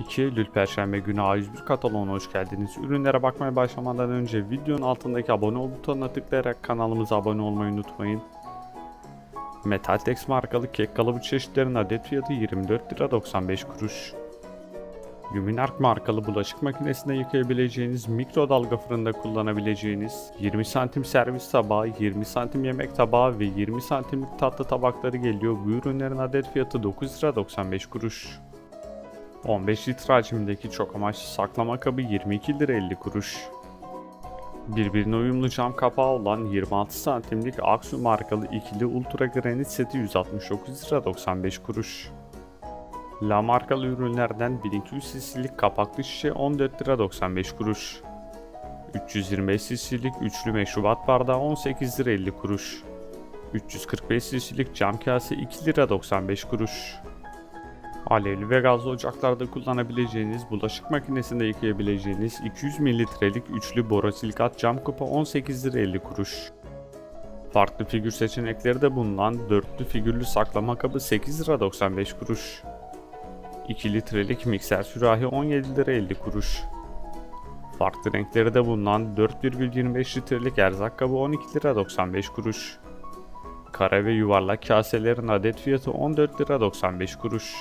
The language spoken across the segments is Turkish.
2 Eylül Perşembe günü A101 kataloğuna hoş geldiniz. Ürünlere bakmaya başlamadan önce videonun altındaki abone ol butonuna tıklayarak kanalımıza abone olmayı unutmayın. Metaltex markalı kek kalıbı çeşitlerinin adet fiyatı 24 lira 95 kuruş. Luminark markalı bulaşık makinesinde yıkayabileceğiniz mikrodalga fırında kullanabileceğiniz 20 santim servis tabağı, 20 santim yemek tabağı ve 20 santimlik tatlı tabakları geliyor. Bu ürünlerin adet fiyatı 9 lira 95 kuruş. 15 litre hacmindeki çok amaçlı saklama kabı 22 lira 50 kuruş. Birbirine uyumlu cam kapağı olan 26 santimlik Aksu markalı ikili ultra granit seti 169 lira 95 kuruş. La markalı ürünlerden 1200 cc'lik kapaklı şişe 14 lira 95 kuruş. 325 cc'lik üçlü meşrubat bardağı 18 lira 50 kuruş. 345 cc'lik cam kase 2 lira 95 kuruş. Alevli ve gazlı ocaklarda kullanabileceğiniz, bulaşık makinesinde yıkayabileceğiniz 200 mililitrelik üçlü borosilikat cam kupa 18 lira 50 kuruş. Farklı figür seçenekleri de bulunan dörtlü figürlü saklama kabı 8 lira 95 kuruş. 2 litrelik mikser sürahi 17 lira 50 kuruş. Farklı renkleri de bulunan 4,25 litrelik erzak kabı 12 lira 95 kuruş. Kare ve yuvarlak kaselerin adet fiyatı 14 lira 95 kuruş.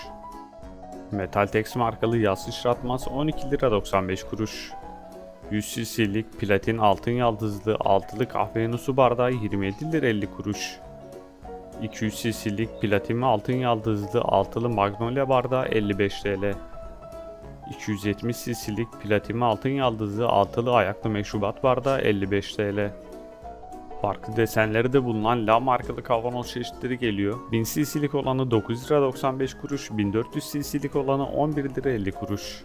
Metaltex markalı yağ sıçratmaz 12 lira 95 kuruş. 100 cc'lik platin altın yaldızlı altılı kahverengi su bardağı 27 lira 50 kuruş. 200 cc'lik platin altın yaldızlı altılı magnolia bardağı 55 TL. 270 cc'lik platin altın yaldızlı altılı ayaklı meşrubat bardağı 55 TL. Farklı desenleri de bulunan La markalı kavanoz çeşitleri geliyor. 1000 cc'lik olanı 9 lira 95 kuruş, 1400 cc'lik olanı 11 lira 50 kuruş.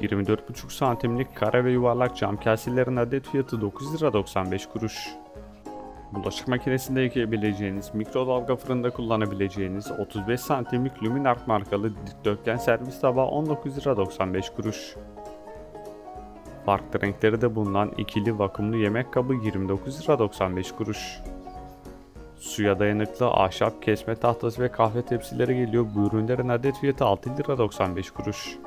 24,5 santimlik kare ve yuvarlak cam kaselerin adet fiyatı 9 lira 95 kuruş. Bulaşık makinesinde yıkayabileceğiniz, mikrodalga fırında kullanabileceğiniz 35 santimlik Luminark markalı dikdörtgen servis tabağı 19 lira 95 kuruş. Farklı renkleri de bulunan ikili vakumlu yemek kabı 29 lira 95 kuruş. Suya dayanıklı ahşap kesme tahtası ve kahve tepsileri geliyor. Bu ürünlerin adet fiyatı 6 lira 95 kuruş.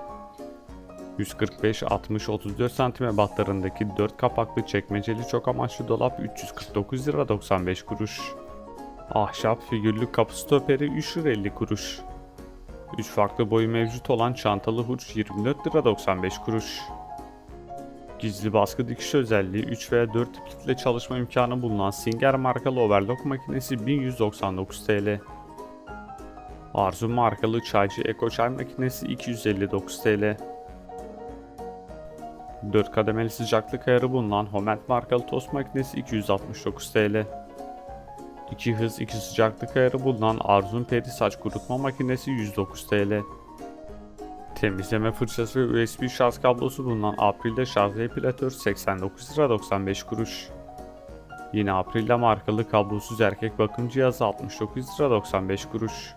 145 60 34 cm ebatlarındaki 4 kapaklı çekmeceli çok amaçlı dolap 349 lira 95 kuruş. Ahşap figürlü kapı stoperi 3 lira 50 kuruş. 3 farklı boyu mevcut olan çantalı hurç 24 lira 95 kuruş. Gizli baskı dikiş özelliği 3 veya 4 iplikle çalışma imkanı bulunan Singer markalı overlock makinesi 1199 TL. Arzu markalı çaycı Eko çay makinesi 259 TL. 4 kademeli sıcaklık ayarı bulunan Homent markalı tost makinesi 269 TL. 2 hız 2 sıcaklık ayarı bulunan Arzum Peri saç kurutma makinesi 109 TL. Temizleme fırçası ve USB şarj kablosu bulunan April'de şarj epilatör 89 lira 95 kuruş. Yine April'de markalı kablosuz erkek bakım cihazı 69 lira 95 kuruş.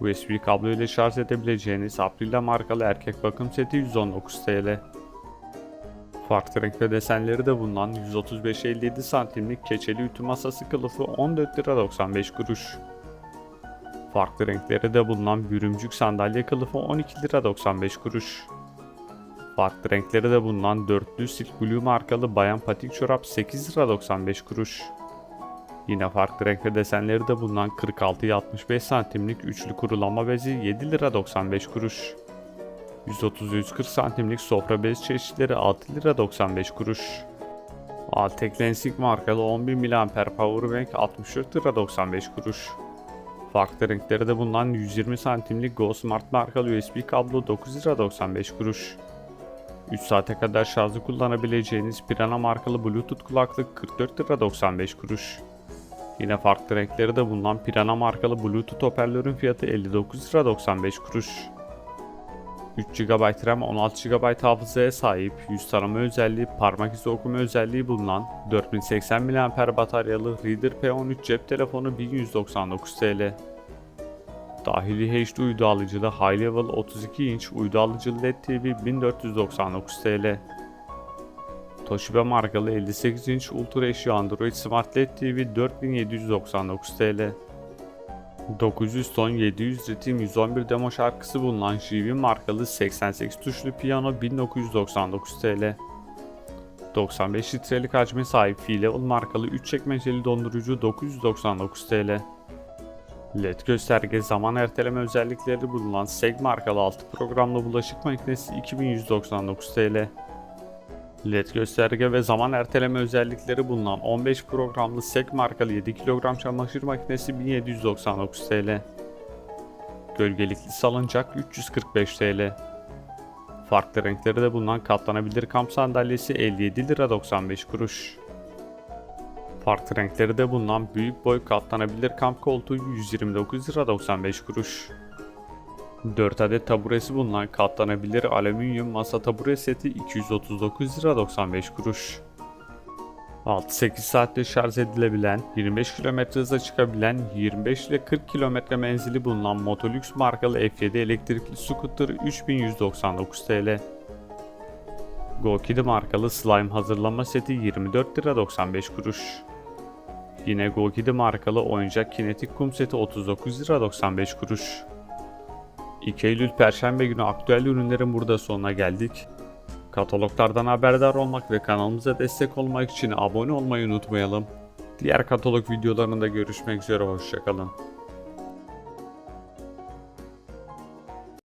USB kablo ile şarj edebileceğiniz April'de markalı erkek bakım seti 119 TL. Farklı renk ve desenleri de bulunan 135-57 santimlik keçeli ütü masası kılıfı 14 lira 95 kuruş. Farklı renkleri de bulunan bürümcük sandalye kılıfı 12 lira 95 kuruş. Farklı renkleri de bulunan dörtlü Silk Blue markalı bayan patik çorap 8 lira 95 kuruş. Yine farklı renk ve desenleri de bulunan 46-65 santimlik üçlü kurulama bezi 7 lira 95 kuruş. 130-140 santimlik sofra bez çeşitleri 6 lira 95 kuruş. Altek Lensing markalı 11 mAh powerbank 64 lira 95 kuruş. Farklı renkleri de bulunan 120 santimlik Go Smart markalı USB kablo 9 lira 95 kuruş. 3 saate kadar şarjı kullanabileceğiniz Pirana markalı Bluetooth kulaklık 44 lira 95 kuruş. Yine farklı renkleri de bulunan Pirana markalı Bluetooth hoparlörün fiyatı 59 lira 95 kuruş. 3 GB RAM 16 GB hafızaya sahip, yüz tarama özelliği, parmak izi okuma özelliği bulunan 4080 mAh bataryalı Reader P13 cep telefonu 1199 TL. Dahili HD uydu alıcılı High Level 32 inç uydu alıcılı LED TV 1499 TL. Toshiba markalı 58 inç Ultra HD Android Smart LED TV 4799 TL. 900 ton 700 ritim 111 demo şarkısı bulunan JV markalı 88 tuşlu piyano 1999 TL. 95 litrelik hacme sahip F-Level markalı 3 çekmeceli dondurucu 999 TL. LED gösterge zaman erteleme özellikleri bulunan SEG markalı 6 programlı bulaşık makinesi 2199 TL. LED gösterge ve zaman erteleme özellikleri bulunan 15 programlı SEG markalı 7 kilogram çamaşır makinesi 1799 TL. Gölgelikli salıncak 345 TL. Farklı renkleri de bulunan katlanabilir kamp sandalyesi 57 lira 95 kuruş. Farklı renkleri de bulunan büyük boy katlanabilir kamp koltuğu 129 lira 95 kuruş. 4 adet taburesi bulunan katlanabilir alüminyum masa tabure seti 239 lira 95 kuruş. 6-8 saatte şarj edilebilen, 25 km hıza çıkabilen, 25 ile 40 km menzili bulunan Motolux markalı F7 elektrikli scooter 3199 TL. GoKid markalı slime hazırlama seti 24 lira 95 kuruş. Yine GoKid markalı oyuncak kinetik kum seti 39 lira 95 kuruş. 2 Eylül Perşembe günü aktüel ürünlerin burada sonuna geldik. Kataloglardan haberdar olmak ve kanalımıza destek olmak için abone olmayı unutmayalım. Diğer katalog videolarında görüşmek üzere hoşçakalın.